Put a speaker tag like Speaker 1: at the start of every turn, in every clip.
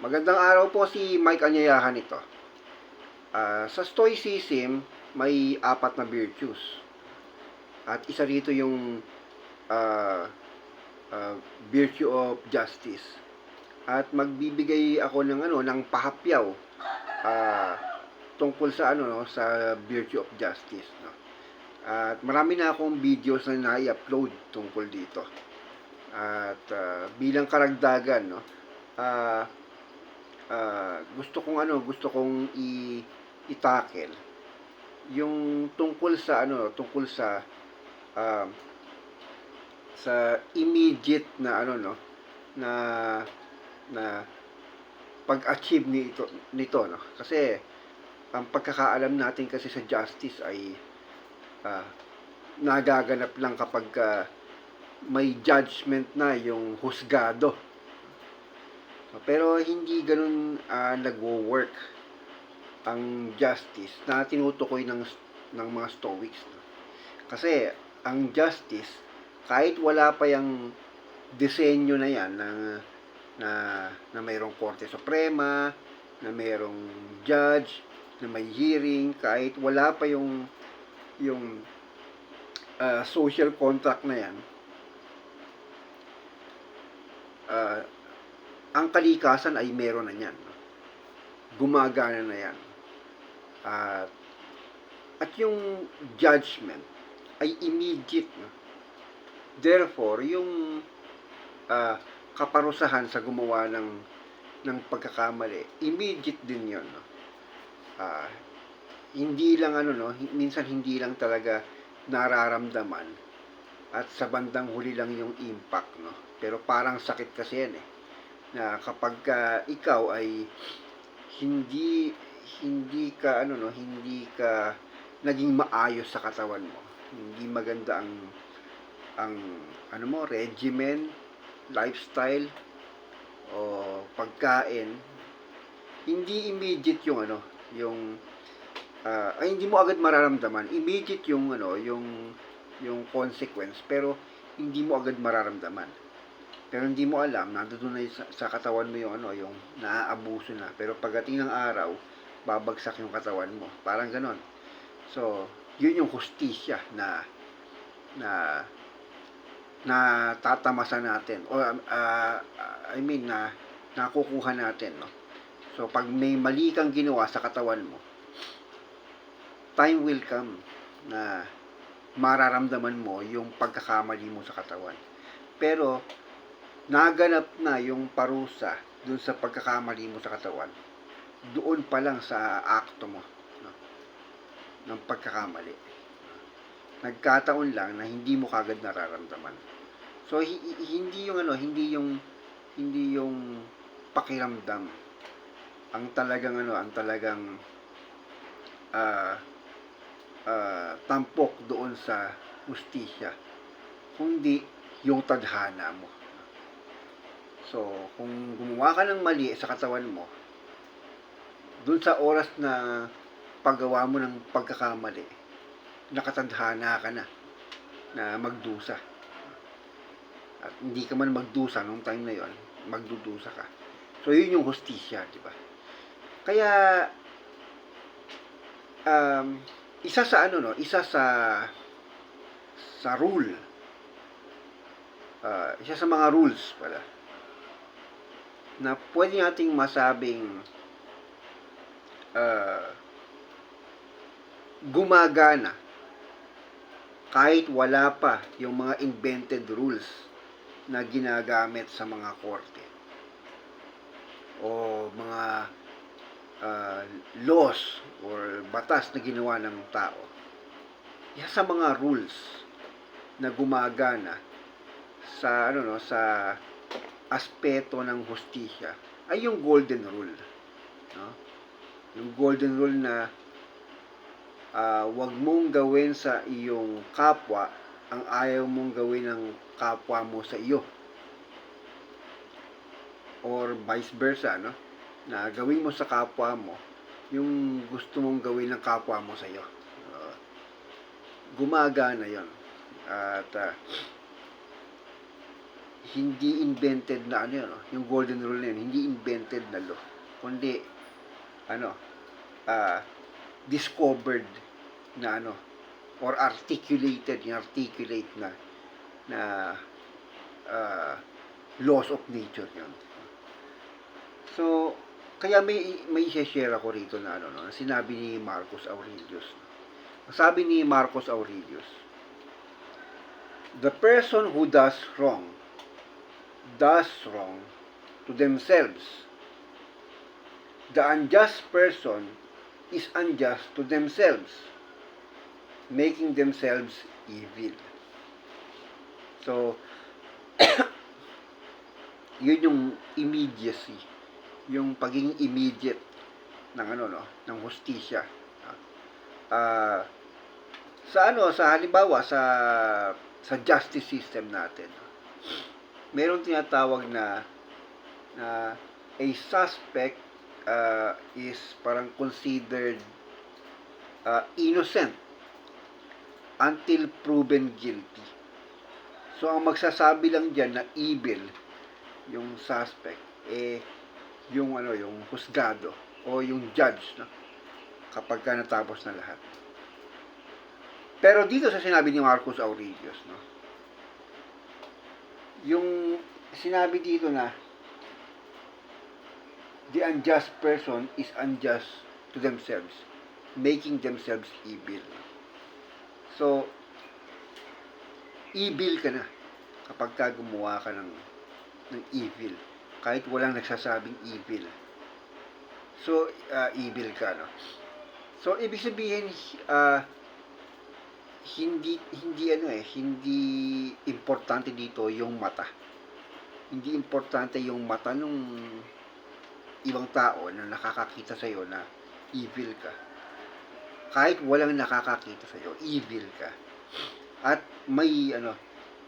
Speaker 1: Magandang araw po si Mike Anyayahan ito. Ah, sa Stoicism, may apat na virtues. At isa rito yung ah, ah, virtue of justice. At magbibigay ako ng ano ng pahapyaw ah, tungkol sa ano no, sa virtue of justice no. At marami na akong videos na na-upload tungkol dito. At ah, bilang karagdagan no, ah, gusto kong ano, gusto kong i itakel yung tungkol sa ano, tungkol sa ah, sa immediate na ano no, na na pag-achieve nito nito no. Kasi ang pagkakaalam natin kasi sa justice ay ah, nagaganap lang kapag ah, may judgment na yung husgado. Pero hindi ganun ah, nagwo-work ang justice na tinutukoy ng ng mga Stoics. Kasi ang justice kahit wala pa yung disenyo na yan na na na mayroong Korte Suprema, na mayroong judge, na may hearing, kahit wala pa yung yung ah, social contract na yan, ah, ang kalikasan ay meron na yan. no? Gumagana na yan. At, at yung judgment ay immediate. No? Therefore, yung ah, kaparusahan sa gumawa ng ng pagkakamali, immediate din yon. No? Ah, hindi lang ano no, minsan hindi lang talaga nararamdaman at sa bandang huli lang yung impact no. Pero parang sakit kasi yan eh na kapag ka ikaw ay hindi hindi ka ano no, hindi ka naging maayos sa katawan mo. Hindi maganda ang ang ano mo, regimen, lifestyle o pagkain. Hindi immediate yung ano, yung ah, ay hindi mo agad mararamdaman. Immediate yung ano, yung yung consequence pero hindi mo agad mararamdaman. Pero hindi mo alam, nandoon na sa, sa katawan mo yung ano, yung naaabuso na. Pero pagdating ng araw, babagsak yung katawan mo. Parang ganon. So, yun yung hustisya na na na tatamasa natin o ah, I mean na nakukuha natin no so pag may mali kang ginawa sa katawan mo time will come na mararamdaman mo yung pagkakamali mo sa katawan pero naganap na yung parusa dun sa pagkakamali mo sa katawan. Doon pa lang sa akto mo no? ng pagkakamali. Nagkataon lang na hindi mo kagad nararamdaman. So hi- hi- hindi yung ano hindi yung hindi yung pakiramdam. Ang talagang ano ang talagang ah ah, tampok doon sa hustisya. Kundi yung tadhana mo So, kung gumawa ka ng mali sa katawan mo, dun sa oras na paggawa mo ng pagkakamali, nakatadhana ka na na magdusa. At hindi ka man magdusa nung time na yon, magdudusa ka. So, yun yung hustisya, di ba? Kaya, um, isa sa ano, no, isa sa sa rule, ah, isa sa mga rules pala, na pwede nating masabing ah, gumagana kahit wala pa yung mga invented rules na ginagamit sa mga korte o mga ah, laws or batas na ginawa ng tao. Isa sa mga rules na gumagana sa ano no sa aspeto ng hustisya ay yung golden rule. No? Yung golden rule na ah, wag mong gawin sa iyong kapwa ang ayaw mong gawin ng kapwa mo sa iyo. Or vice versa, no? Na gawin mo sa kapwa mo yung gusto mong gawin ng kapwa mo sa iyo. Ah, gumagana 'yon. At ah, hindi invented na ano yun, yung golden rule na yun, hindi invented na law, kundi ano, ah, discovered na ano, or articulated, yung articulate na na ah, laws of nature yun. So, kaya may may share ako rito na ano no, na sinabi ni Marcus Aurelius. Sabi ni Marcus Aurelius, the person who does wrong does wrong to themselves. The unjust person is unjust to themselves, making themselves evil. So, yun yung immediacy, yung pagiging immediate ng ano no, ng hustisya. Ah, sa ano, sa halimbawa sa sa justice system natin. Meron tinatawag na na a suspect uh, is parang considered uh, innocent until proven guilty. So, ang magsasabi lang dyan na evil, yung suspect, eh, yung ano, yung husgado, o yung judge, no? kapag ka natapos na lahat. Pero dito sa sinabi ni Marcus Aurelius, no? Yung sinabi dito na the unjust person is unjust to themselves, making themselves evil. So, evil ka na kapag ka gumawa ka ng, ng evil. Kahit walang nagsasabing evil. So, uh, evil ka, no? So, ibig sabihin, uh, hindi hindi ano eh, hindi importante dito yung mata. Hindi importante yung mata nung ibang tao na nakakakita sa iyo na evil ka. Kahit walang nakakakita sa iyo, evil ka. At may ano,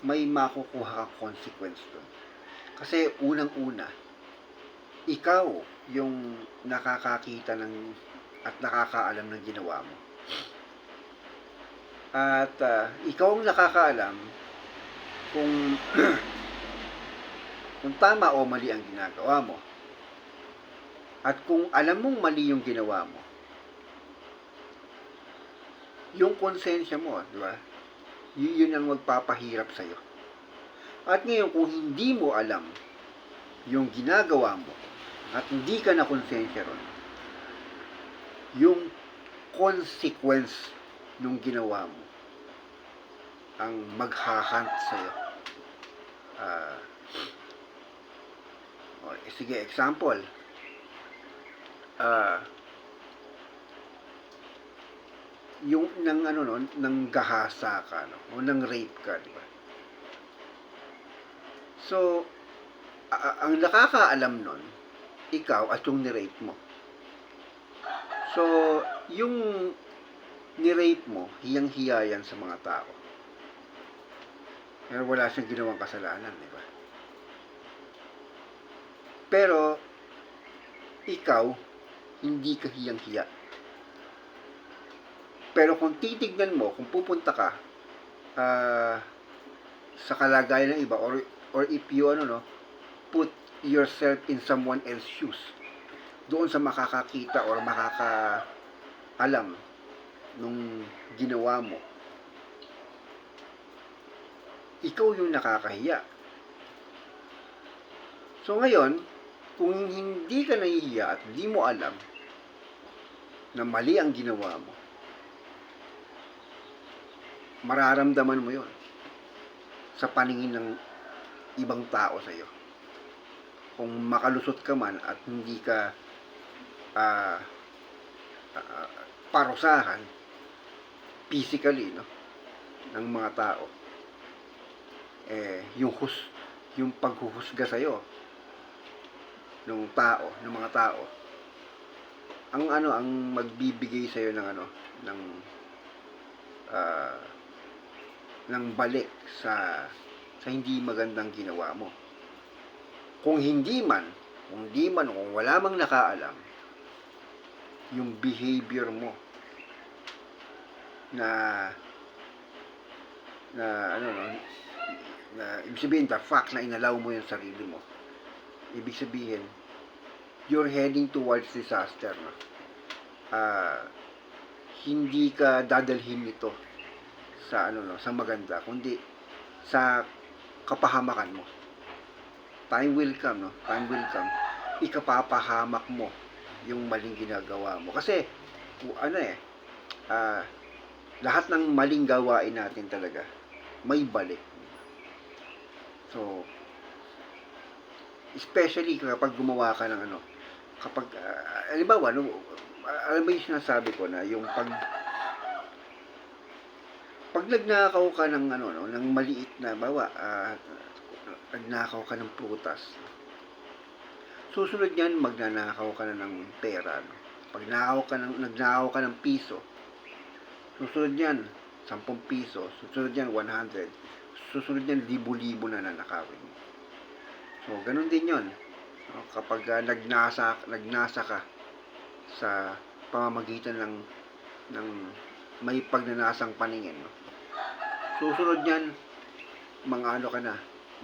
Speaker 1: may makukuha kang consequence doon. Kasi unang-una, ikaw yung nakakakita ng at nakakaalam ng ginawa mo. At ah, ikaw ang nakakaalam kung kung tama o mali ang ginagawa mo. At kung alam mong mali yung ginawa mo, yung konsensya mo, di ba? Yun ang magpapahirap sa'yo. At ngayon, kung hindi mo alam yung ginagawa mo, at hindi ka na konsensya ron, yung consequence nung ginawa mo ang maghahant sa'yo. Ah, o, eh, sige, example. Ah, yung nang ano no, nang gahasa ka no, o nang rape ka, di ba? So, ang nakakaalam nun, ikaw at yung ni-rape mo. So, yung ni-rape mo, hiyang-hiya yan sa mga tao. Pero wala siyang ginawang kasalanan, di ba? Pero, ikaw, hindi ka hiyang-hiya. Pero kung titignan mo, kung pupunta ka ah, sa kalagayan ng iba, or, or if you, ano, no, put yourself in someone else's shoes, doon sa makakakita or makakaalam nung ginawa mo, ikaw yung nakakahiya. So ngayon, kung hindi ka nahihiya at hindi mo alam na mali ang ginawa mo, mararamdaman mo yon sa paningin ng ibang tao sa iyo. Kung makalusot ka man at hindi ka ah ah, parusahan physically no? Ng mga tao. Eh yung hus yung paghuhusga sa iyo ng tao ng mga tao. Ang ano ang magbibigay sa iyo ng ano ng ah, ng balik sa sa hindi magandang ginawa mo. Kung hindi man kung hindi man kung wala mang nakaalam yung behavior mo na na ano no? Na ibig sabihin the fact na inalaw mo yung sarili mo ibig sabihin you're heading towards disaster no? Ah, hindi ka dadalhin nito sa ano no sa maganda kundi sa kapahamakan mo. Time will come no? Time will come. Ikapapahamak mo yung maling ginagawa mo. Kasi ano eh ah, lahat ng maling gawain natin talaga may balik so especially kapag gumawa ka ng ano kapag uh, halimbawa no, ah, alam mo yung sinasabi ko na yung pag pag nagnakaw ka ng ano no ng maliit na bawa ah, nagnakaw ka ng prutas susunod niyan magnanakaw ka na ng pera no? pag nakaw ka ng nagnakaw ka ng piso susunod niyan 10 piso. Susunod niyan 100 susunod niyan libo-libo na nanakawin. So ganun din yon kapag ah, nagnasa nagnasa ka sa pamamagitan ng ng may pagnanasang paningin no? susunod niyan mga ano ka na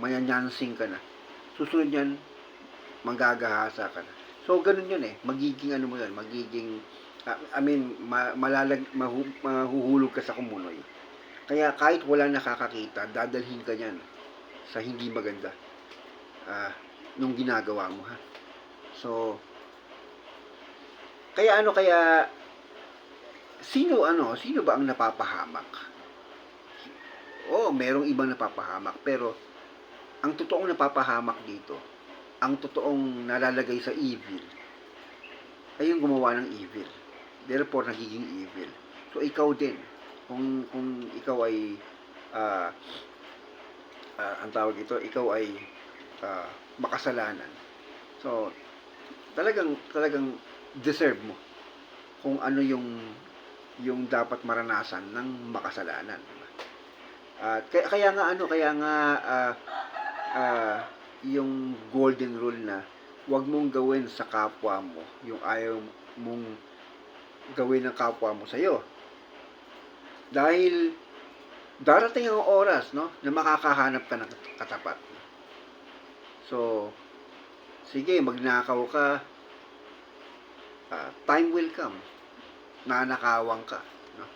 Speaker 1: mayanyansing ka na. Susunod niyan manggagahasa ka na. So ganun yun eh. Magiging ano mo yun magiging I mean ma, malalag mahu, mahuhulog ka sa kumunoy. Kaya kahit wala nakakakita dadalhin ka niyan sa hindi maganda ah nung ginagawa mo ha? So kaya ano kaya sino ano sino ba ang napapahamak? Oh merong ibang napapahamak pero ang totoong napapahamak dito ang totoong nalalagay sa evil ay yung gumawa ng evil therefore nagiging evil. So ikaw din kung kung ikaw ay ah ah, ang tawag ito ikaw ay ah, makasalanan. So talagang talagang deserve mo kung ano yung yung dapat maranasan ng makasalanan at kaya, kaya nga ano kaya nga ah, ah, yung golden rule na huwag mong gawin sa kapwa mo yung ayaw mong gawin ng kapwa mo sa'yo. Dahil darating ang oras no, na makakahanap ka ng katapat. So, sige, magnakaw ka, ah, time will come. Nanakawang ka. No?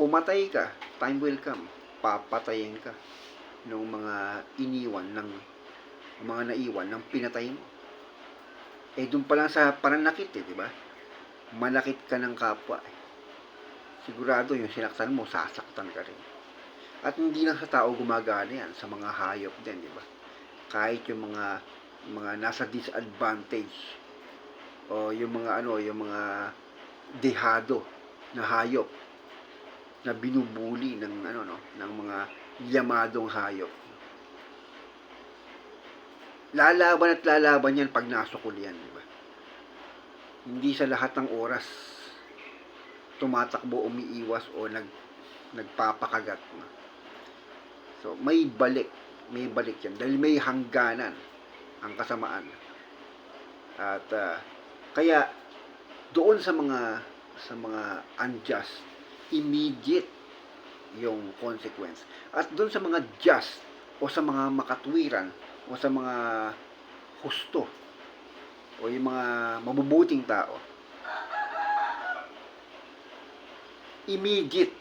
Speaker 1: Pumatay ka, time will come. Papatayin ka ng mga iniwan ng mga naiwan ng pinatay mo. Eh, doon pa lang sa pananakit eh, di ba? Manakit ka ng kapwa eh. Sigurado yung sinaktan mo, sasaktan ka rin. At hindi lang sa tao gumagana yan, sa mga hayop din, di ba? Kahit yung mga mga nasa disadvantage o yung mga ano, yung mga dehado na hayop na binubuli ng ano no, ng mga yamadong hayop. Lalaban at lalaban yan pag nasukol yan, di ba? Hindi sa lahat ng oras tumatakbo, umiiwas o nag nagpapakagat. So, may balik. May balik yan. Dahil may hangganan ang kasamaan. At ah, kaya doon sa mga sa mga unjust, immediate yung consequence. At doon sa mga just o sa mga makatwiran o sa mga husto o yung mga mabubuting tao, immediate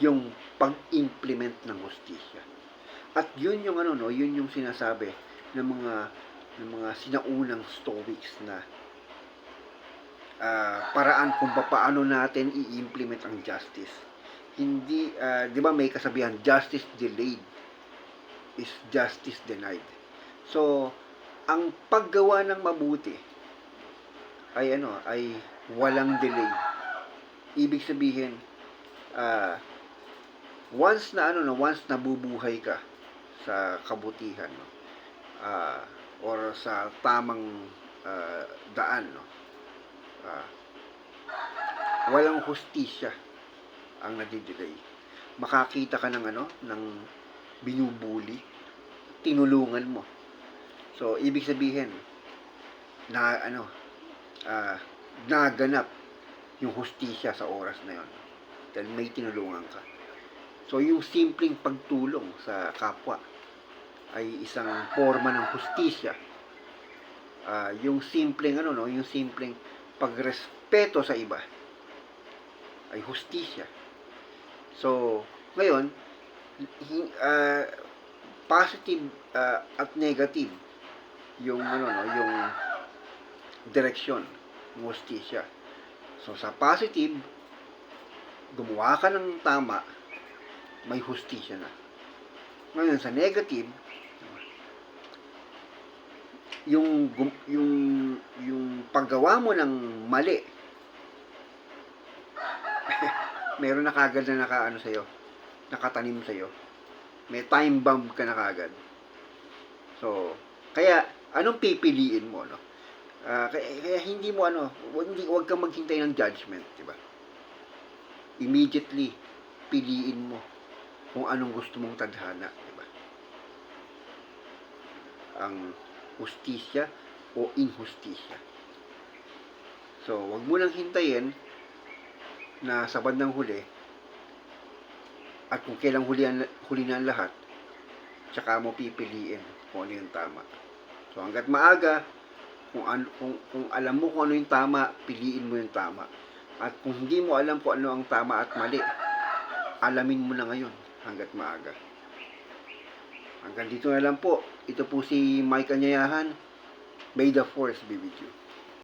Speaker 1: yung pag-implement ng hustisya. At yun yung ano no, yun yung sinasabi ng mga ng mga sinaunang stoics na ah, paraan kung paano natin i-implement ang justice. Hindi, ah, di ba may kasabihan, justice delayed is justice denied. So, ang paggawa ng mabuti ay ano, ay walang delay. Ibig sabihin, ah, once na ano no, once nabubuhay ka sa kabutihan no, ah, or sa tamang ah, daan no, ah, walang hustisya ang nadidelay. Makakita ka ng ano, ng binubuli, tinulungan mo. So, ibig sabihin, na ano, ah, naganap yung hustisya sa oras na yon. Dahil may tinulungan ka. So, yung simpleng pagtulong sa kapwa ay isang forma ng hustisya. Ah, yung simpleng ano no, yung simpleng pagrespeto sa iba ay hustisya. So, ngayon, ah, positive ah, at negative yung ano no, yung direksyon ng hustisya. So, sa positive, gumawa ka ng tama, may hustisya na. Ngayon, sa negative, yung yung yung paggawa mo ng mali meron na kagad na nakaano sa nakatanim sa may time bomb ka na kagad so kaya anong pipiliin mo no Ah, kaya, kaya hindi mo ano wag, hindi wag kang maghintay ng judgment di ba immediately piliin mo kung anong gusto mong tadhana di ba ang hustisya o inhustisya. So, wag mo nang hintayin na sa bandang huli at kung kailang huli, ang- huli na ang lahat, tsaka mo pipiliin kung ano yung tama. So, hanggat maaga, kung, an, kung, kung alam mo kung ano yung tama, piliin mo yung tama. At kung hindi mo alam kung ano ang tama at mali, alamin mo na ngayon hanggat maaga. Hanggang dito na lang po. Ito po si Mike Anyayahan. May the force be with you.